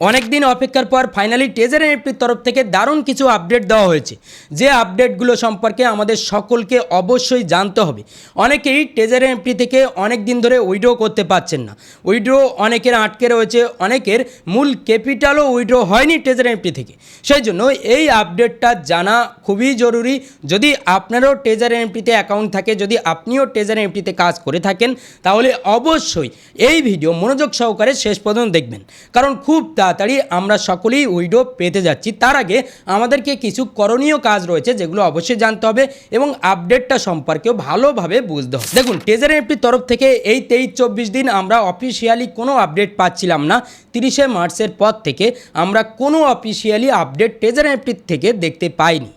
অনেক দিন অপেক্ষার পর ফাইনালি টেজার এনএফটির তরফ থেকে দারুণ কিছু আপডেট দেওয়া হয়েছে। যে আপডেটগুলো সম্পর্কে আমাদের সকলকে অবশ্যই জানতে হবে। অনেকেই টেজার এনএফটি থেকে অনেক দিন ধরে উইড্রো করতে পারছেন না। উইড্রো অনেকের আটকে রয়েছে, অনেকের মূল ক্যাপিটালও উইড্রো হয়নি টেজার এনএফটি থেকে। সেই জন্য এই আপডেটটা জানা খুবই জরুরি। যদি আপনারও টেজার এনএফটিতে অ্যাকাউন্ট থাকে, যদি আপনিও টেজার এনএফটিতে কাজ করে থাকেন, তাহলে অবশ্যই এই ভিডিও মনোযোগ সহকারে শেষ পর্যন্ত দেখবেন। কারণ খুব তাড়াতাড়ি আমরা সকলেই উইডো পেতে যাচ্ছি। তার আগে আমাদেরকে কিছু করণীয় কাজ রয়েছে যেগুলো অবশ্যই জানতে হবে এবং আপডেটটা সম্পর্কেও ভালোভাবে বুঝতে হবে। দেখুন টেজার এনএফটির তরফ থেকে এই তেইশ চব্বিশ দিন আমরা অফিসিয়ালি কোনো আপডেট পাচ্ছিলাম না। তিরিশে মার্চের পর থেকে আমরা কোনো অফিসিয়ালি আপডেট টেজার এনএফটির থেকে দেখতে পাইনি।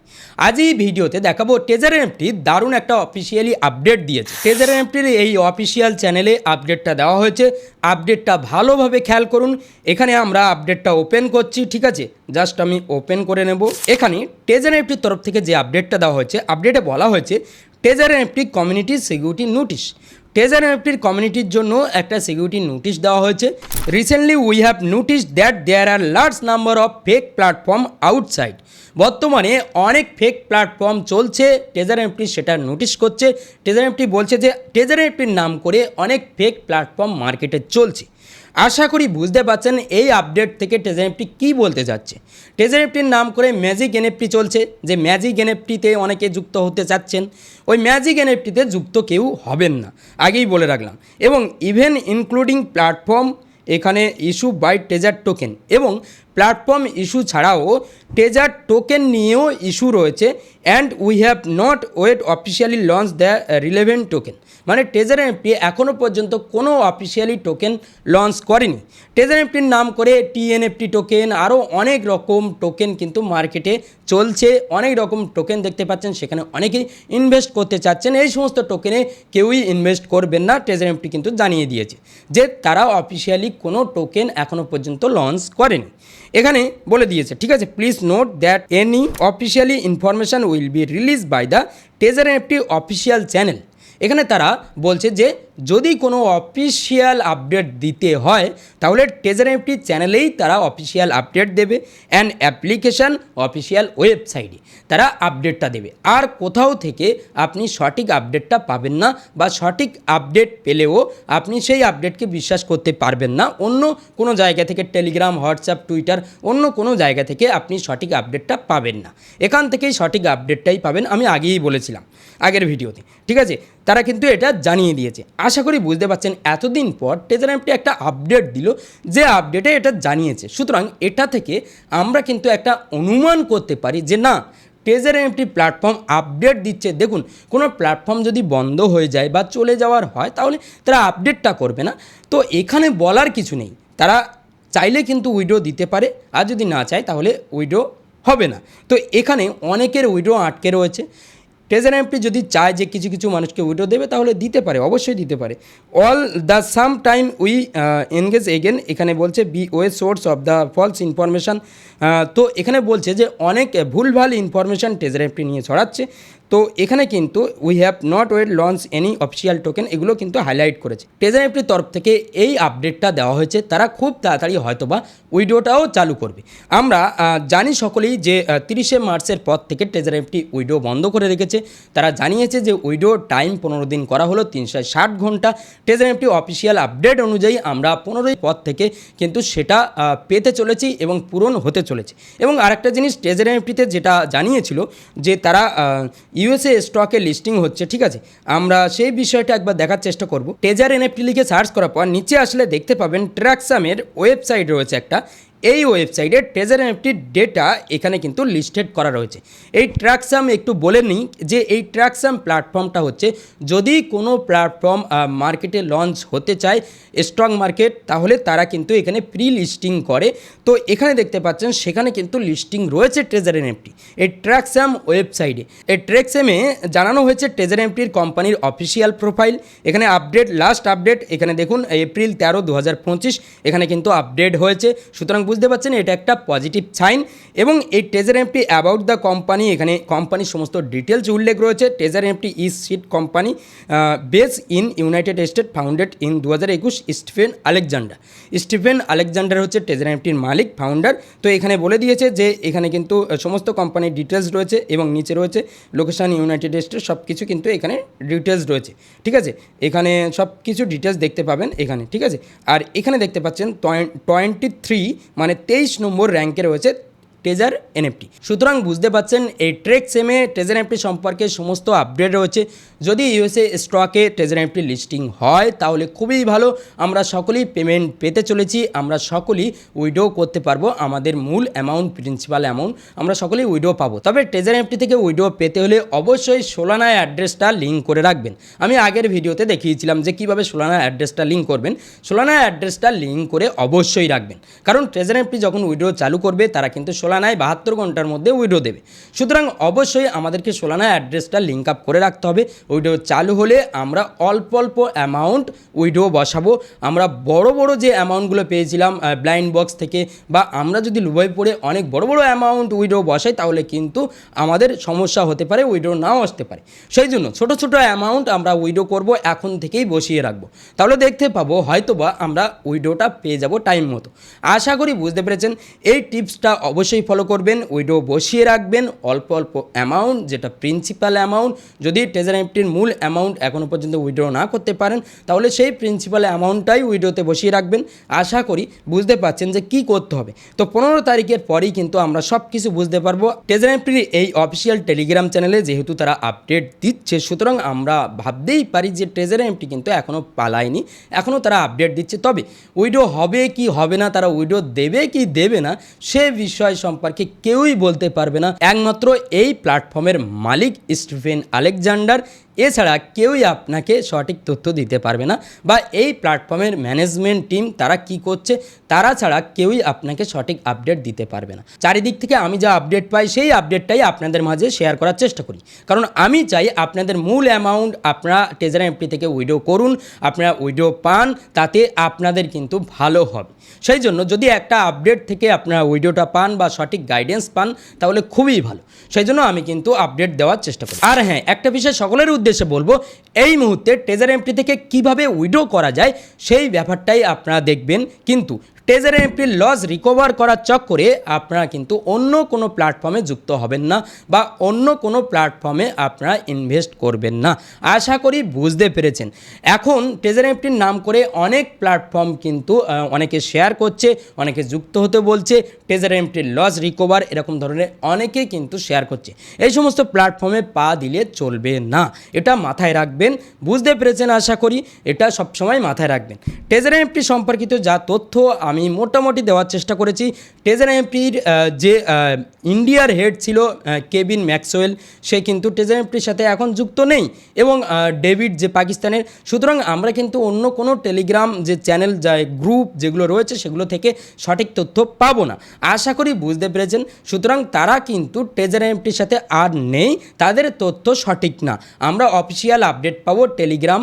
আজ এই ভিডিওতে দেখাবো টেজার এনএফটি দারুণ একটা অফিসিয়ালি আপডেট দিয়েছে। টেজার এনএফটির এই অফিসিয়াল চ্যানেলে আপডেটটা দেওয়া হয়েছে। আপডেটটা ভালোভাবে খেয়াল করুন। এখানে আমরা আপডেটটা ওপেন করছি, ঠিক আছে? জাস্ট আমি ওপেন করে নেব। এখানে টেজার এনএফটির তরফ থেকে যে আপডেটটা দেওয়া হয়েছে আপডেটে বলা হয়েছে Tazer NFT community security notice Tazer এনএফটির কমিউনিটির জন্য একটা সিকিউরিটি নোটিশ দেওয়া হয়েছে। Recently we have notice that there are large number of fake platform outside বর্তমানে অনেক ফেক প্ল্যাটফর্ম চলছে টেজার এনএফটি সেটা নোটিশ করছে। টেজার এনএফটি বলছে যে টেজার এনএফটির নাম করে অনেক ফেক প্ল্যাটফর্ম মার্কেটে চলছে। আশা করি বুঝতে পারছেন এই আপডেট থেকে টেজার এনএফটি কী বলতে যাচ্ছে টেজার এনএফটির নাম করে ম্যাজিক এনএফটি চলছে, যে ম্যাজিক এনএফটিতে অনেকে যুক্ত হতে চাচ্ছেন। ওই ম্যাজিক এনএফটিতে যুক্ত কেউ হবেন না। আগেই বলে রাখলাম। এবং ইভেন ইনক্লুডিং প্ল্যাটফর্ম এখানে ইস্যু বাই টেজার টোকেন এবং প্ল্যাটফর্ম ইস্যু ছাড়াও টেজার টোকেন নিয়েও ইস্যু রয়েছে। And we have not yet officially launch the relevant token মানে টেজার এমপি এখনও পর্যন্ত কোনো অফিসিয়ালি টোকেন লঞ্চ করেনি। টেজার এমপির নাম করে টিএনএফটি টোকেন আরও অনেক রকম টোকেন কিন্তু মার্কেটে চলছে। অনেক রকম টোকেন দেখতে পাচ্ছেন, সেখানে অনেকেই ইনভেস্ট করতে চাচ্ছেন। এই সমস্ত টোকেনে কেউই ইনভেস্ট করবেন না টেজার এমপি কিন্তু জানিয়ে দিয়েছে যে তারা অফিসিয়ালি কোনো টোকেন এখনও পর্যন্ত লঞ্চ করেনি। এখানে বলে দিয়েছে, ঠিক আছে please note that any officially information will be release by the Treasure FT official channel এখানে তারা বলছে যে যদি কোনো অফিসিয়াল আপডেট দিতে হয়, তাহলে টেজার এফটি চ্যানেলেই তারা অফিসিয়াল আপডেট দেবে অ্যান্ড অ্যাপ্লিকেশান অফিসিয়াল ওয়েবসাইটে তারা আপডেটটা দেবে। আর কোথাও থেকে আপনি সঠিক আপডেটটা পাবেন না বা সঠিক আপডেট পেলেও আপনি সেই আপডেটকে বিশ্বাস করতে পারবেন না। অন্য কোনো জায়গা থেকে টেলিগ্রাম হোয়াটসঅ্যাপ টুইটার অন্য কোনো জায়গা থেকে আপনি সঠিক আপডেটটা পাবেন না। এখান থেকেই সঠিক আপডেটটাই পাবেন। আমি আগেই বলেছিলাম আগের ভিডিওতে। ঠিক আছে? তারা কিন্তু এটা জানিয়ে দিয়েছে। আশা করি বুঝতে পারছেন, এতদিন পর টেজার একটা আপডেট দিল, যে আপডেটে এটা জানিয়েছে। সুতরাং এটা থেকে আমরা কিন্তু একটা অনুমান করতে পারি যে না টেজার এমটি প্ল্যাটফর্ম আপডেট দিচ্ছে। দেখুন, কোনো প্ল্যাটফর্ম যদি বন্ধ হয়ে যায় বা চলে যাওয়ার হয়, তাহলে তারা আপডেটটা করবে না। তো এখানে বলার কিছু নেই। তারা চাইলে কিন্তু উইডো দিতে পারে, আর যদি না চায়, তাহলে উইডো হবে না। তো এখানে অনেকের উইডো আটকে রয়েছে। টেজার এমপি যদি চায় যে কিছু কিছু মানুষকে উইডো দেবে, তাহলে দিতে পারে, অবশ্যই দিতে পারে। All the same time we engage again এখানে বলছে be wary source of the false information তো এখানে বলছে যে অনেক ভুলভাল ইনফরমেশান ট্রেজার এমপি নিয়ে ছড়াচ্ছে। তো এখানে কিন্তু we have not yet launch any official token এগুলো কিন্তু হাইলাইট করেছে। এফটির তরফ থেকে এই আপডেটটা দেওয়া হয়েছে, তারা খুব তাড়াতাড়ি হয়তোবা উইডোটাও চালু করবে। আমরা জানি সকলেই যে তিরিশে মার্চের পর থেকে এফটি উইডো বন্ধ করে রেখেছে। তারা জানিয়েছে যে, উইডো টাইম পনেরো দিন করা হলো, তিনশো ষাট ঘণ্টা। টেজার এফটি অফিসিয়াল আপডেট অনুযায়ী আমরা পনেরোই পর থেকে কিন্তু সেটা পেতে চলেছি এবং পূরণ হতে চলেছে। এবং আরেকটা জিনিস এফটিতে যেটা জানিয়েছিল যে, তারা ইউএসএ স্টকে লিস্টিং হচ্ছে, ঠিক আছে? আমরা সেই বিষয়টা একবার দেখার চেষ্টা করব। টেজার এনএফটি লিখে সার্চ করার পর নিচে আসলে দেখতে পাবেন ট্র্যাকসামের ওয়েবসাইট রয়েছে একটা। এই ওয়েবসাইটে ট্রেজার এনএফটির ডেটা এখানে কিন্তু লিস্টেড করা রয়েছে। এই ট্র্যাকসাম একটু বলে নিই যে এই ট্র্যাকসাম প্ল্যাটফর্মটা হচ্ছে, যদি কোনো প্ল্যাটফর্ম মার্কেটে লঞ্চ হতে চায় স্ট্রং মার্কেট তাহলে তারা কিন্তু এখানে প্রি লিস্টিং করে। তো এখানে দেখতে পাচ্ছেন, সেখানে কিন্তু লিস্টিং রয়েছে ট্রেজার এনএফটি এই ট্র্যাকসাম ওয়েবসাইটে এই ট্র্যাকসামে জানানো হয়েছে ট্রেজার এনএফটির কোম্পানির অফিসিয়াল প্রোফাইল এখানে আপডেট লাস্ট আপডেট এখানে দেখুন এপ্রিল তেরো দু এখানে কিন্তু আপডেট হয়েছে। সুতরাং বুঝতে পারছেন, এটা একটা পজিটিভ সাইন এবং এই Treasure MP about the company এখানে কোম্পানির সমস্ত ডিটেলস উল্লেখ রয়েছে। Treasure MP is sit company base in United State founded in দু হাজার একুশ স্টিফেন আলেকজান্ডার স্টিফেন আলেকজান্ডার হচ্ছে ট্রেজার এমপির মালিক ফাউন্ডার তো এখানে বলে দিয়েছে যে, এখানে কিন্তু সমস্ত কোম্পানির ডিটেলস রয়েছে এবং নিচে রয়েছে লোকেশন ইউনাইটেড স্টেট সব কিছু কিন্তু এখানে ডিটেলস রয়েছে। ঠিক আছে? এখানে সব কিছু ডিটেলস দেখতে পাবেন এখানে। ঠিক আছে? আর এখানে দেখতে পাচ্ছেন টোয়েন্টি থ্রি মানে তেইশ নম্বর র্যাঙ্কে রয়েছে টেজার এনএফটি সুতরাং বুঝতে পাচ্ছেন, এই ট্রেক সেমে টেজার এনএফটি সম্পর্কে সমস্ত আপডেট রয়েছে। যদি ইউএসএ স্টকে টেজার এনএফটি লিস্টিং হয়, তাহলে খুবই ভালো। আমরা সকলেই পেমেন্ট পেতে চলেছি, আমরা সকলেই উইডো করতে পারব। আমাদের মূল অ্যামাউন্ট প্রিন্সিপাল অ্যামাউন্ট আমরা সকলেই উইডো পাবো। তবে টেজার এনএফটি থেকে উইডো পেতে হলে অবশ্যই সোলানায় অ্যাড্রেসটা লিঙ্ক করে রাখবেন। আমি আগের ভিডিওতে দেখিয়েছিলাম যে কীভাবে সোলানা অ্যাড্রেসটা লিঙ্ক করবেন। সোলানা অ্যাড্রেসটা লিঙ্ক করে অবশ্যই রাখবেন। কারণ ট্রেজার এমপি যখন উইডো চালু করবে, তারা কিন্তু সোলানায় বাহাত্তর ঘণ্টার মধ্যে উইডো দেবে। সুতরাং অবশ্যই আমাদেরকে সোলানা অ্যাড্রেসটা লিঙ্ক আপ করে রাখতে হবে। উইডো চালু হলে আমরা অল্প অল্প অ্যামাউন্ট উইডো বসাবো। আমরা বড় বড় যে অ্যামাউন্টগুলো পেয়েছিলাম ব্লাইন্ড বক্স থেকে, বা আমরা যদি লুবাই পড়ে অনেক বড় বড় অ্যামাউন্ট উইডো বসাই, তাহলে কিন্তু আমাদের সমস্যা হতে পারে উইডো নাও আসতে পারে। সেই জন্য ছোট ছোট অ্যামাউন্ট আমরা উইডো করব, এখন থেকেই বসিয়ে রাখব। তাহলে দেখতে পাবো, হয়তোবা আমরা উইডোটা পেয়ে যাব টাইম মতো। আশা করি বুঝতে পেরেছেন। এই টিপসটা অবশ্যই ফলো করবেন উইডো বসিয়ে রাখবেন, অল্প অল্প অ্যামাউন্ট যেটা প্রিন্সিপাল অ্যামাউন্ট যদি ট্রেজার এফটির মূল অ্যামাউন্ট এখনও পর্যন্ত উইড্রো না করতে পারেন, তাহলে সেই প্রিন্সিপাল অ্যামাউন্টটাই উইডোতে বসিয়ে রাখবেন। আশা করি বুঝতে পারছেন যে কি করতে হবে। তো পনেরো তারিখের পরেই কিন্তু আমরা সব কিছু বুঝতে পারব। ট্রেজার এফটির এই অফিসিয়াল টেলিগ্রাম চ্যানেলে যেহেতু তারা আপডেট দিচ্ছে, সুতরাং আমরা ভাবতেই পারি যে ট্রেজার এমটি কিন্তু এখনও পালায়নি এখনও তারা আপডেট দিচ্ছে। তবে উইডো হবে কি হবে না, তারা উইডো দেবে কি দেবে না, সে বিষয় সম্পর্কে কেউই বলতে পারবে না। একমাত্র এই প্ল্যাটফর্মের মালিক স্টিফেন আলেকজান্ডার এছাড়া কেউই আপনাকে সঠিক তথ্য দিতে পারবে না বা এই প্ল্যাটফর্মের ম্যানেজমেন্ট টিম তারা কি করছে, তারা ছাড়া কেউই আপনাকে সঠিক আপডেট দিতে পারবে না। চারিদিক থেকে আমি যা আপডেট পাই, সেই আপডেটটাই আপনাদের মাঝে শেয়ার করার চেষ্টা করি। কারণ আমি চাই আপনাদের মূল অ্যামাউন্ট আপনারা টেজার এমপি থেকে উইডো করুন, আপনারা উইডো পান, তাতে আপনাদের কিন্তু ভালো হবে। সেই জন্য যদি একটা আপডেট থেকে আপনারা উইডিওটা পান বা সঠিক গাইডেন্স পান, তাহলে খুবই ভালো। সেই জন্য আমি কিন্তু আপডেট দেওয়ার চেষ্টা করি। আর হ্যাঁ একটা বিষয় সকলের উদ্দেশ্যে বলব, এই মুহূর্তে ট্রেজার এমটি থেকে কীভাবে উইড্রো করা যায়, সেই ব্যাপারটাই আপনারা দেখবেন। কিন্তু টেজার এমপি লস রিকভার করার চক্করে আপনারা কিন্তু অন্য কোনো প্ল্যাটফর্মে যুক্ত হবেন না বা অন্য কোনো প্ল্যাটফর্মে আপনারা ইনভেস্ট করবেন না। আশা করি বুঝতে পেরেছেন। এখন টেজার এমপির নাম করে অনেক প্ল্যাটফর্ম কিন্তু অনেকে শেয়ার করছে, অনেকে যুক্ত হতে বলছে টেজার এমপির লস রিকভার এরকম ধরনের অনেকে কিন্তু শেয়ার করছে। এই সমস্ত প্ল্যাটফর্মে পা দিলে চলবে না। এটা মাথায় রাখবেন। বুঝতে পেরেছেন আশা করি। এটা সবসময় মাথায় রাখবেন। টেজার এমপি সম্পর্কিত যা তথ্য আমি মোটামুটি দেওয়ার চেষ্টা করেছি। টেজার এমপির যে ইন্ডিয়ার হেড ছিল কেবিন ম্যাক্সওয়েল সে কিন্তু টেজার এমপির সাথে এখন যুক্ত নেই এবং ডেভিড যে পাকিস্তানের। সুতরাং আমরা কিন্তু অন্য কোনো টেলিগ্রাম যে চ্যানেল যা গ্রুপ যেগুলো রয়েছে, সেগুলো থেকে সঠিক তথ্য পাবো না। আশা করি বুঝতে পেরেছেন। সুতরাং তারা কিন্তু টেজার এমপির সাথে আর নেই, তাদের তথ্য সঠিক না। আমরা অফিসিয়াল আপডেট পাবো টেলিগ্রাম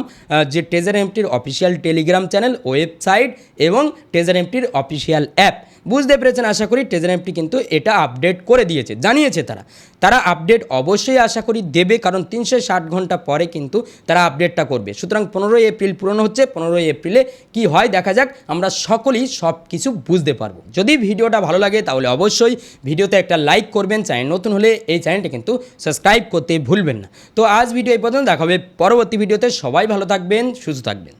যে টেজার এমটির অফিসিয়াল টেলিগ্রাম চ্যানেল ওয়েবসাইট এবং টেজার এমটির অফিসিয়াল অ্যাপ বুঝতে পেরেছেন, আশা করি টেজার অ্যাপটি কিন্তু এটা আপডেট করে দিয়েছে, জানিয়েছে তারা। তারা আপডেট অবশ্যই আশা করি দেবে, কারণ তিনশো ষাট ঘণ্টা পরে কিন্তু তারা আপডেটটা করবে। সুতরাং পনেরোই এপ্রিল পূরণ হচ্ছে, পনেরোই এপ্রিলে কি হয় দেখা যাক, আমরা সকলেই সব কিছু বুঝতে পারব। যদি ভিডিওটা ভালো লাগে তাহলে অবশ্যই ভিডিওতে একটা লাইক করবেন, চ্যানেল নতুন হলে এই চ্যানেলটা কিন্তু সাবস্ক্রাইব করতে ভুলবেন না। তো আজ ভিডিও এই পর্যন্ত, দেখা হবে পরবর্তী ভিডিওতে। সবাই ভালো থাকবেন, সুস্থ থাকবেন।